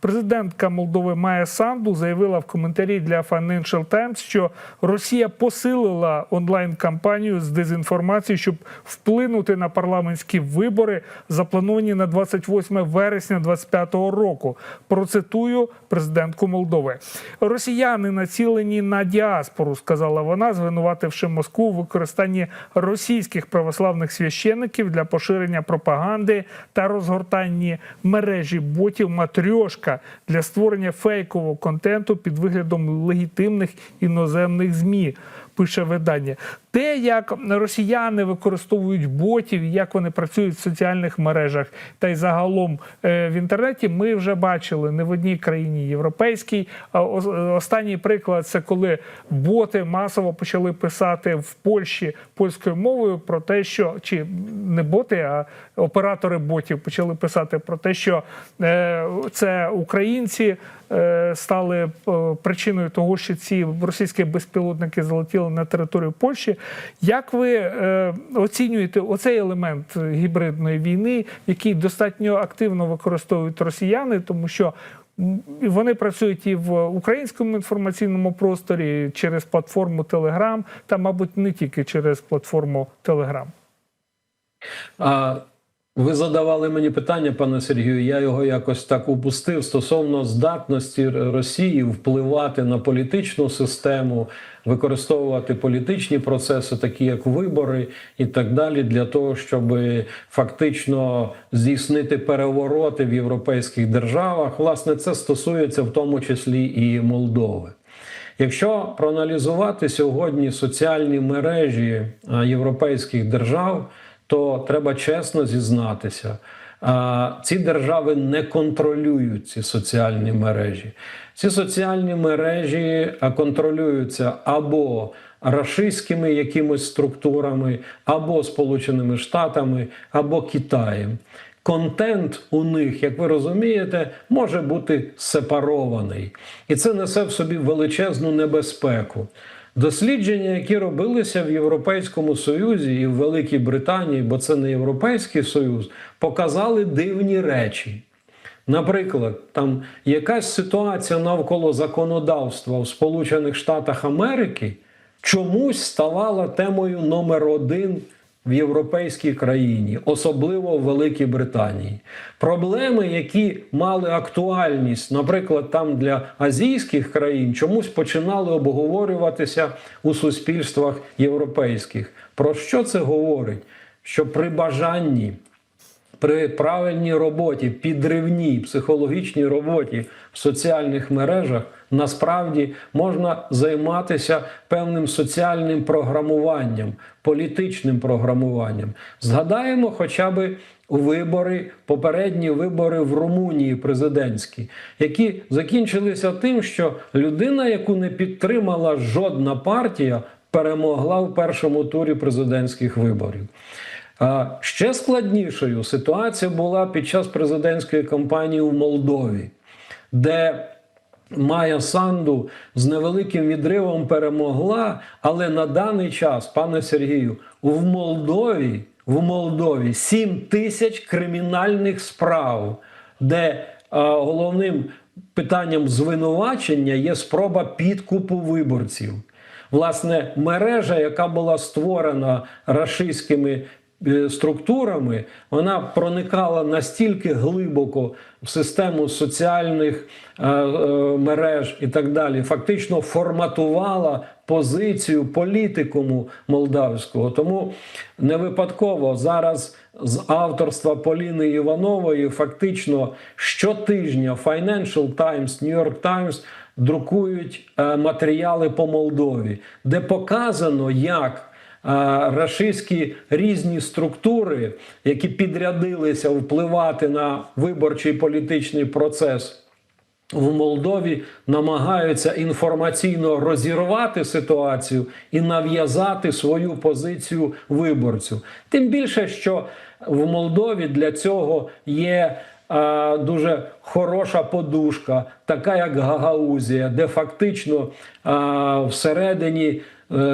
Президентка Молдови Майя Санду заявила в коментарі для Financial Times, що Росія посилила онлайн-кампанію з дезінформації, щоб вплинути на парламентські вибори, заплановані на 28 вересня 2025 року. Процитую президентку Молдови. Росіяни націлені на діаспору, сказала вона, звинувативши Москву у використанні російських православних священиків для поширення пропаганди та розгортанні мережі ботів матрьошка для створення фейкового контенту під виглядом легітимних іноземних змі. Пише видання. Те, як росіяни використовують ботів, як вони працюють в соціальних мережах та й загалом е, в інтернеті, ми вже бачили не в одній країні європейській. А Останній приклад це коли боти масово почали писати в Польщі польською мовою про те, що чи не боти, а оператори ботів почали писати про те, що е, це українці е, стали причиною того, що ці російські безпілотники залетіли на територію Польщі. Як ви е, оцінюєте оцей елемент гібридної війни, який достатньо активно використовують росіяни, тому що вони працюють і в українському інформаційному просторі через платформу Telegram, та, мабуть, не тільки через платформу Telegram. А ви задавали мені питання, пане Сергію. Я його якось так упустив стосовно здатності Росії впливати на політичну систему, використовувати політичні процеси, такі як вибори і так далі, для того, щоб фактично здійснити перевороти в європейських державах. Власне, це стосується в тому числі і Молдови. Якщо проаналізувати сьогодні соціальні мережі європейських держав, то треба чесно зізнатися. Ці держави не контролюють ці соціальні мережі. Ці соціальні мережі контролюються або рашистськими якимись структурами, або Сполученими Штатами, або Китаєм. Контент у них, як ви розумієте, може бути сепарований, і це несе в собі величезну небезпеку. Дослідження, які робилися в Європейському Союзі і в Великій Британії, бо це не Європейський Союз, показали дивні речі. Наприклад, там якась ситуація навколо законодавства в Сполучених Штатах Америки чомусь ставала темою номер один в європейській країні, особливо в Великій Британії. Проблеми, які мали актуальність, наприклад, там для азійських країн, чомусь починали обговорюватися у суспільствах європейських. Про що це говорить? Що при бажанні при правильній роботі, підривній психологічній роботі в соціальних мережах насправді можна займатися певним соціальним програмуванням, політичним програмуванням. Згадаємо хоча б вибори, попередні вибори в Румунії президентські, які закінчилися тим, що людина, яку не підтримала жодна партія, перемогла в першому турі президентських виборів. Ще складнішою ситуація була під час президентської кампанії в Молдові, де Майя Санду з невеликим відривом перемогла, але на даний час, пане Сергію, в Молдові, в Молдові 7 тисяч кримінальних справ, де а, головним питанням звинувачення є спроба підкупу виборців. Власне, мережа, яка була створена рашистськими структурами, вона проникала настільки глибоко в систему соціальних е, е, мереж і так далі, фактично форматувала позицію політикуму молдавського. Тому не випадково зараз з авторства Поліни Іванової фактично щотижня Financial Times, New York Times друкують е, матеріали по Молдові, де показано, як е, рашистські різні структури, які підрядилися впливати на виборчий політичний процес. В Молдові намагаються інформаційно розірвати ситуацію і нав'язати свою позицію виборцю. Тим більше, що в Молдові для цього є дуже хороша подушка, така як Гагаузія, де фактично всередині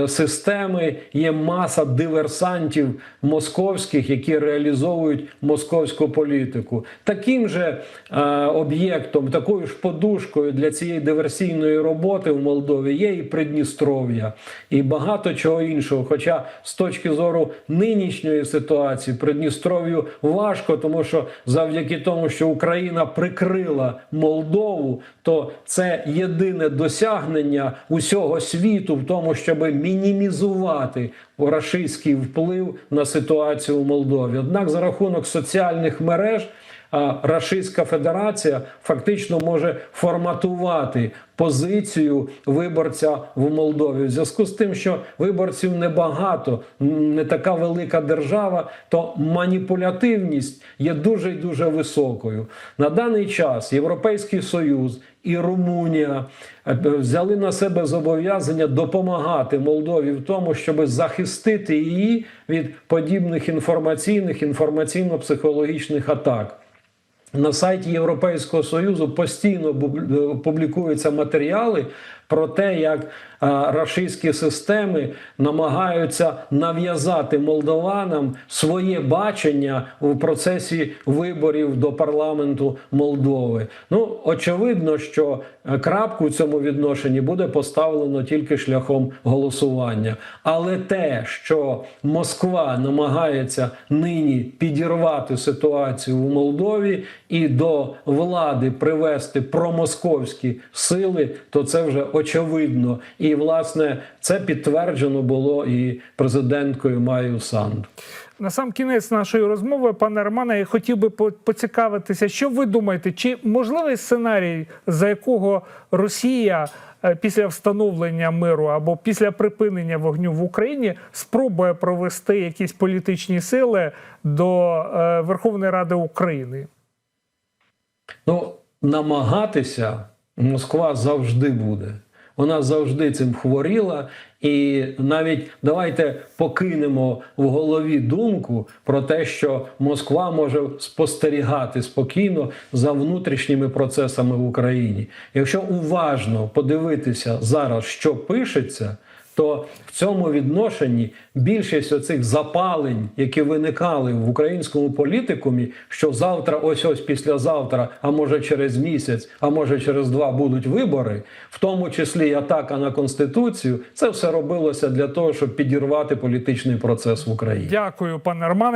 системи є маса диверсантів московських, які реалізовують московську політику. Таким же е, об'єктом, такою ж подушкою для цієї диверсійної роботи в Молдові є і Придністров'я, і багато чого іншого. Хоча з точки зору нинішньої ситуації Придністров'ю важко, тому що завдяки тому, що Україна прикрила Молдову, то це єдине досягнення усього світу в тому, щоб мінімізувати рашистський вплив на ситуацію у Молдові. Однак, за рахунок соціальних мереж. Рашистська Федерація фактично може форматувати позицію виборця в Молдові. В зв'язку з тим, що виборців небагато, не така велика держава, то маніпулятивність є дуже і дуже високою. На даний час Європейський Союз і Румунія е, взяли на себе зобов'язання допомагати Молдові в тому, щоб захистити її від подібних інформаційних інформаційно-психологічних атак. На сайті Європейського Союзу постійно е, публікуються матеріали про те, як е, рашистські системи намагаються нав'язати молдованам своє бачення в процесі виборів до парламенту Молдови. Ну очевидно, що е, крапку в цьому відношенні буде поставлено тільки шляхом голосування. Але те, що Москва намагається нині підірвати ситуацію в Молдові і до влади привести промосковські сили, то це вже очевидно. І власне це підтверджено було і президенткою Майю Санду. На сам кінець нашої розмови, пане Романе, я хотів би поцікавитися, що ви думаєте, чи можливий сценарій, за якого Росія е, після встановлення миру або після припинення вогню в Україні спробує провести якісь політичні сили до е, Верховної Ради України? Ну, намагатися Москва завжди буде. Вона завжди цим хворіла, і навіть давайте покинемо в голові думку про те, що Москва може спостерігати спокійно за внутрішніми процесами в Україні. Якщо уважно подивитися зараз, що пишеться, то в цьому відношенні більшість оцих запалень, які виникали в українському політикумі, що завтра, ось ось післязавтра, а може через місяць, а може через два будуть вибори, в тому числі і атака на конституцію, це все робилося для того, щоб підірвати політичний процес в Україні. Дякую, пане Романе.